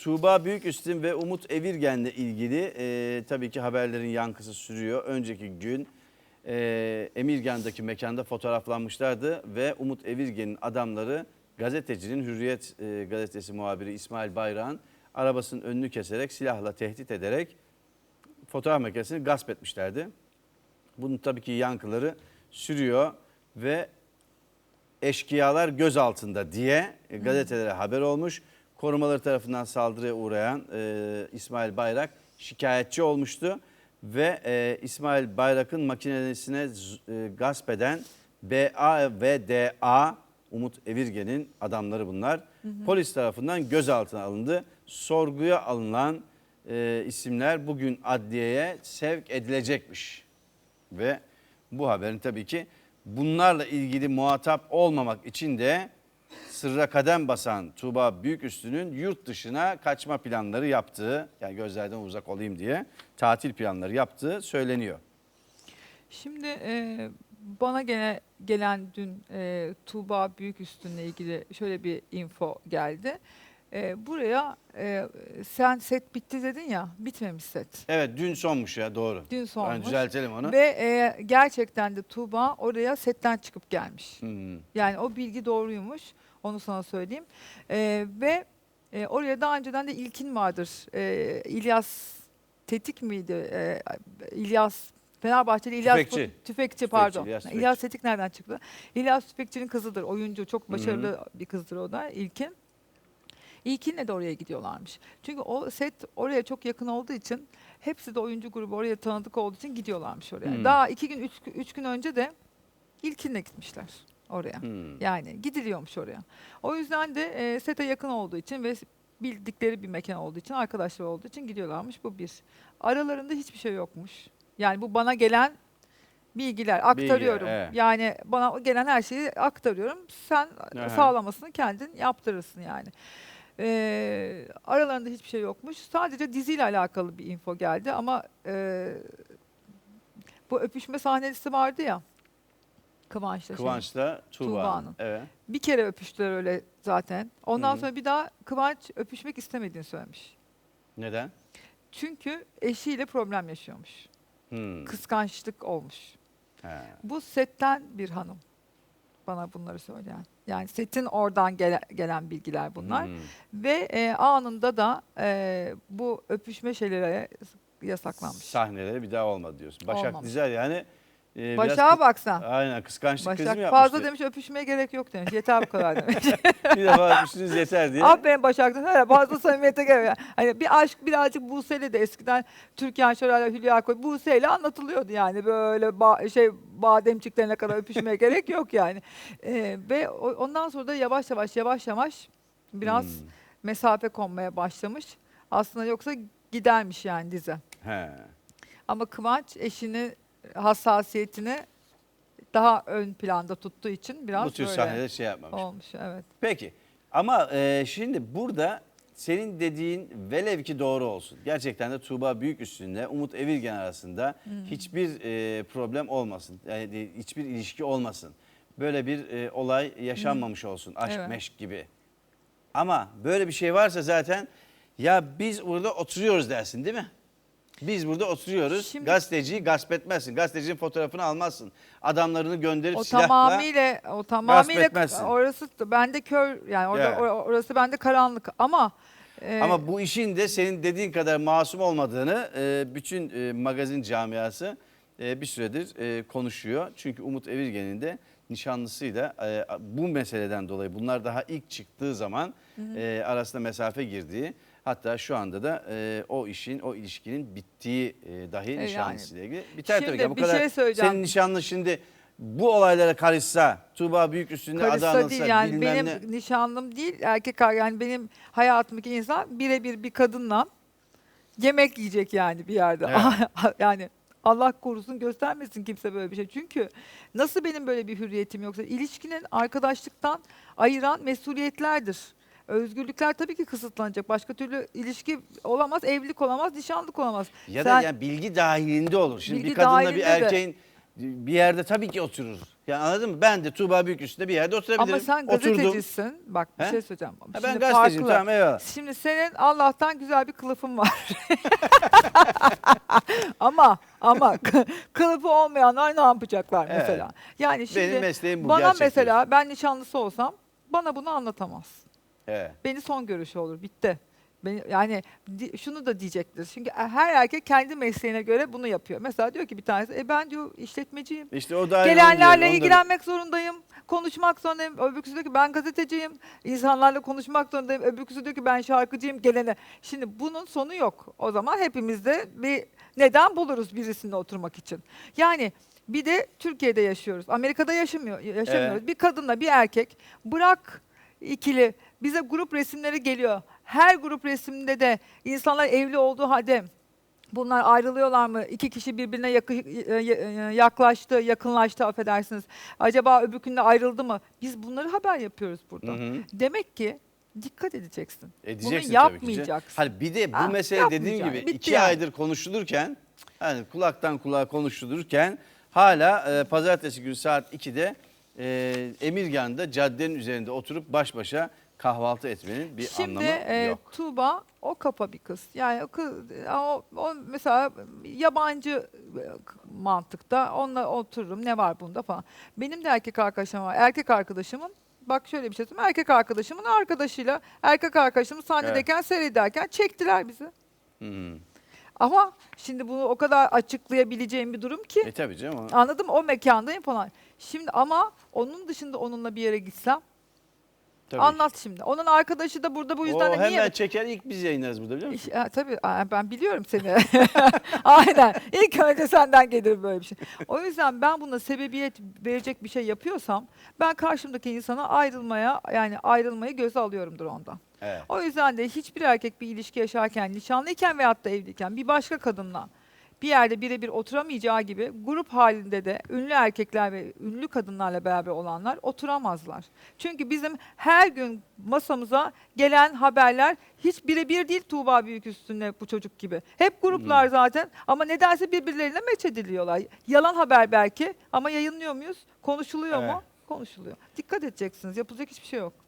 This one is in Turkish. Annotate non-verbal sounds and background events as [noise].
Tuğba Büyüküstün ve Umut Evirgen'le ilgili e, tabii ki haberlerin yankısı sürüyor. Önceki gün e, Emirgan'daki mekanda fotoğraflanmışlardı ve Umut Evirgen'in adamları gazetecinin Hürriyet e, gazetesi muhabiri İsmail Bayrak'ın arabasının önünü keserek silahla tehdit ederek fotoğraf makinesini gasp etmişlerdi. Bunun tabii ki yankıları sürüyor ve eşkıyalar gözaltında diye e, gazetelere haber olmuş. Korumaları tarafından saldırıya uğrayan e, İsmail Bayrak şikayetçi olmuştu. Ve e, İsmail Bayrak'ın makinesine e, gasp eden BA ve DA Umut Evirgen'in adamları bunlar. Polis tarafından gözaltına alındı. Sorguya alınan e, isimler bugün adliyeye sevk edilecekmiş. Ve bu haberin tabii ki bunlarla ilgili muhatap olmamak için de sırra kadem basan Tuğba Büyüküstü'nün yurt dışına kaçma planları yaptığı, yani gözlerden uzak olayım diye tatil planları yaptığı söyleniyor. Şimdi e, bana gene gelen dün e, Tuğba Büyüküstün'le ilgili şöyle bir info geldi. E, buraya e, sen set bitti dedin ya, bitmemiş set. Evet dün sonmuş ya doğru. Dün sonmuş. düzeltelim onu. Ve e, gerçekten de Tuğba oraya setten çıkıp gelmiş. Hmm. Yani o bilgi doğruymuş. Onu sana söyleyeyim. Ee, ve e, oraya daha önceden de ilkin vardır. Ee, İlyas Tetik miydi? Ee, İlyas Fenerbahçeli İlyas Tüfekçi. Tüfekçi pardon. İlyas İlyas, Tüfekçi. Tetik nereden çıktı? İlyas Tüfekçi'nin kızıdır. Oyuncu çok başarılı bir kızdır o da İlkin. İlkin'le de oraya gidiyorlarmış. Çünkü o set oraya çok yakın olduğu için hepsi de oyuncu grubu oraya tanıdık olduğu için gidiyorlarmış oraya. Hmm. Daha iki gün, üç, üç gün önce de İlkin'le gitmişler oraya. Hmm. Yani gidiliyormuş oraya. O yüzden de e, sete yakın olduğu için ve bildikleri bir mekan olduğu için, arkadaşlar olduğu için gidiyorlarmış. Bu bir. Aralarında hiçbir şey yokmuş. Yani bu bana gelen bilgiler aktarıyorum. evet. Yani bana gelen her şeyi aktarıyorum. Sen Aha. sağlamasını kendin yaptırırsın yani. Ee, aralarında hiçbir şey yokmuş. Sadece diziyle alakalı bir info geldi ama e, bu öpüşme sahnesi vardı ya. Kıvanç'la şeyin. Kıvanç'la Tuğba'nın. Tuğba'nın. Evet. Bir kere öpüştüler öyle zaten. Ondan Hı hı. sonra bir daha Kıvanç öpüşmek istemediğini söylemiş. Neden? Çünkü eşiyle problem yaşıyormuş. Hmm. Kıskançlık olmuş. He. Bu setten bir hanım bana bunları söyleyen. Yani setin oradan gele- gelen bilgiler bunlar. Hmm. Ve e, anında da e, bu öpüşme şeylere yasaklanmış. Sahneleri bir daha olmadı diyorsun. Başak Olmamış. Dizel yani. E, biraz Başak'a kı- baksan. Aynen kıskançlık Başak krizi mi fazla yapmıştı? demiş öpüşmeye gerek yok demiş. Yeter bu kadar demiş. [laughs] bir defa öpüştünüz yeter diye. Aferin Başak'tan. [laughs] Öyle fazla samimiyete gerek yok. Hani bir aşk birazcık Buse'yle de eskiden Türkan Şoray'la Hülya Koy Buse'yle anlatılıyordu yani. Böyle ba- şey bademciklerine kadar öpüşmeye [laughs] gerek yok yani. Ee, ve o- ondan sonra da yavaş yavaş yavaş yavaş biraz Hmm. mesafe konmaya başlamış. Aslında yoksa gidermiş yani dizi. He. Ama Kıvanç eşini hassasiyetini daha ön planda tuttuğu için biraz Bu tür böyle sahnede şey yapmamış. olmuş. Evet. Peki ama e, şimdi burada senin dediğin velev ki doğru olsun. Gerçekten de Tuğba Büyük üstünde Umut Evirgen arasında hiçbir e, problem olmasın. Yani hiçbir ilişki olmasın. Böyle bir e, olay yaşanmamış olsun. Aşk Evet. meşk gibi. Ama böyle bir şey varsa zaten ya biz burada oturuyoruz dersin değil mi? Biz burada oturuyoruz. Şimdi- Gazeteciyi gasp etmezsin. Gazetecinin fotoğrafını almazsın. Adamlarını gönderip O silahla tamamıyla o tamamıyla etmezsin. orası bende kör yani orada Ya. or- orası bende karanlık ama e, Ama bu işin de senin dediğin kadar masum olmadığını e, bütün e, magazin camiası e, bir süredir e, konuşuyor. Çünkü Umut Evirgen'in de nişanlısıyla e, bu meseleden dolayı bunlar daha ilk çıktığı zaman e, arasında mesafe girdiği hatta şu anda da e, o işin o ilişkinin bittiği e, dahi yani. nişanlısıyla ilgili. Biter tabii Şimdi ki. Bu bir kadar şey söyleyeceğim. senin nişanlı şimdi bu olaylara karışsa Tuğba Büyük üstünde adı anılsa değil yani bilmem benim ne. nişanlım değil erkek yani benim hayatımdaki insan birebir bir kadınla yemek yiyecek yani bir yerde. [laughs] Yani Allah korusun göstermesin kimse böyle bir şey. Çünkü nasıl benim böyle bir hürriyetim yoksa ilişkinin arkadaşlıktan ayıran mesuliyetlerdir. Özgürlükler tabii ki kısıtlanacak. Başka türlü ilişki olamaz, evlilik olamaz, nişanlık olamaz. Ya Sen- da yani bilgi dahilinde olur. Şimdi Bilgi bir kadınla bir dahilinde de. erkeğin bir yerde tabii ki otururuz. Yani anladın mı? Ben de Tuğba Büyüküstü'nde bir yerde oturabilirim. Ama sen Oturdum. gazetecisin. Bak bir He? şey söyleyeceğim. Ha, ben Şimdi gazeteciyim farklı. tamam eyvallah. Şimdi senin Allah'tan güzel bir kılıfın var. [laughs] ama ama kı- [laughs] kılıfı olmayanlar ne yapacaklar Evet. mesela? Yani şimdi Benim mesleğim bu, bana gerçek mesela ben nişanlısı olsam bana bunu anlatamaz. Evet. Beni son görüşü olur. Bitti. Beni, yani di- şunu da diyecektir. Çünkü her erkek kendi mesleğine göre bunu yapıyor. Mesela diyor ki bir tanesi e ben diyor işletmeciyim. İşte o da Gelenlerle ilgilenmek zorundayım. Konuşmak zorundayım. Öbürküsü diyor ki ben gazeteciyim. İnsanlarla konuşmak zorundayım. Öbürküsü diyor ki ben şarkıcıyım gelene. Şimdi bunun sonu yok. O zaman hepimiz de bir neden buluruz birisinde oturmak için. Yani bir de Türkiye'de yaşıyoruz. Amerika'da yaşamıyor, yaşamıyoruz. Evet. Bir kadınla bir erkek bırak ikili bize grup resimleri geliyor. Her grup resimde de insanlar evli olduğu halde Bunlar ayrılıyorlar mı? İki kişi birbirine yakı- e, e, yaklaştı, yakınlaştı affedersiniz. Acaba öbürkünde ayrıldı mı? Biz bunları haber yapıyoruz burada. Hı hı. Demek ki dikkat edeceksin. Edeceksin Bunu tabii ki. yapmayacaksın. Hani bir de bu Ha, mesele dediğim gibi yapmayacaksın. Bitti iki yani. aydır konuşulurken hani kulaktan kulağa konuşulurken hala e, pazartesi günü saat 2'de e, Emirgan'da caddenin üzerinde oturup baş başa kahvaltı etmenin bir Şimdi anlamı e, yok. Tuğba o kafa bir kız. Yani o, kız, o, o mesela yabancı e, mantıkta onunla otururum ne var bunda falan. Benim de erkek arkadaşım var. Erkek arkadaşımın bak şöyle bir şey söyleyeyim. Erkek arkadaşımın arkadaşıyla erkek arkadaşımı sahnedeyken seyrederken çektiler bizi. Hı. Ama şimdi bunu o kadar açıklayabileceğim bir durum ki. E tabii canım. Anladım o mekandayım falan. Şimdi ama onun dışında onunla bir yere gitsem tabii. anlat şimdi. Onun arkadaşı da burada bu yüzden o de hemen niye çeker ilk biz yayınlarız burada biliyor İş- musun? ha, tabii aa, ben biliyorum seni. [laughs] Aynen. İlk önce senden gelir böyle bir şey. O yüzden ben buna sebebiyet verecek bir şey yapıyorsam ben karşımdaki insana ayrılmaya yani ayrılmayı göze alıyorumdur ondan. Evet. O yüzden de hiçbir erkek bir ilişki yaşarken, nişanlıyken veyahut da evliyken bir başka kadınla bir yerde birebir oturamayacağı gibi grup halinde de ünlü erkekler ve ünlü kadınlarla beraber olanlar oturamazlar. Çünkü bizim her gün masamıza gelen haberler hiç birebir değil Tuğba Büyük üstüne bu çocuk gibi. Hep gruplar zaten ama nedense birbirlerine meç ediliyorlar. Yalan haber belki ama yayınlıyor muyuz? Konuşuluyor mu? Evet. Konuşuluyor. Dikkat edeceksiniz. Yapılacak hiçbir şey yok.